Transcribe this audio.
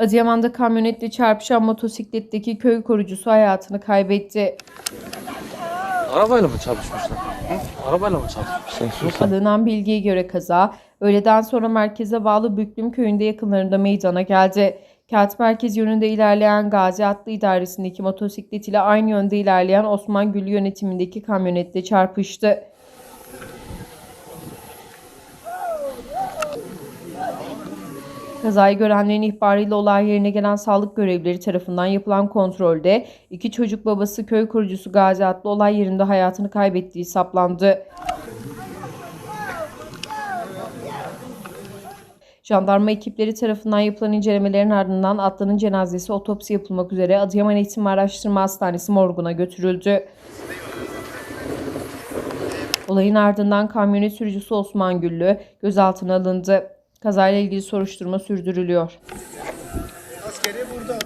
Adıyaman'da kamyonetle çarpışan motosikletteki köy korucusu hayatını kaybetti. Arabayla mı çarpışmışlar? Hı? Arabayla mı çarpışmışlar? Alınan bilgiye göre kaza öğleden sonra merkeze bağlı Büklüm köyünde yakınlarında meydana geldi. Kent merkez yönünde ilerleyen Gazi Atlı İdaresi'ndeki motosiklet ile aynı yönde ilerleyen Osman Gül yönetimindeki kamyonetle çarpıştı. Kazayı görenlerin ihbarıyla olay yerine gelen sağlık görevlileri tarafından yapılan kontrolde iki çocuk babası köy kurucusu Gazi Atlı olay yerinde hayatını kaybettiği saplandı. Jandarma ekipleri tarafından yapılan incelemelerin ardından Atlı'nın cenazesi otopsi yapılmak üzere Adıyaman Eğitim Araştırma Hastanesi morguna götürüldü. Olayın ardından kamyonet sürücüsü Osman Güllü gözaltına alındı. Kazayla ilgili soruşturma sürdürülüyor. Askeri burada.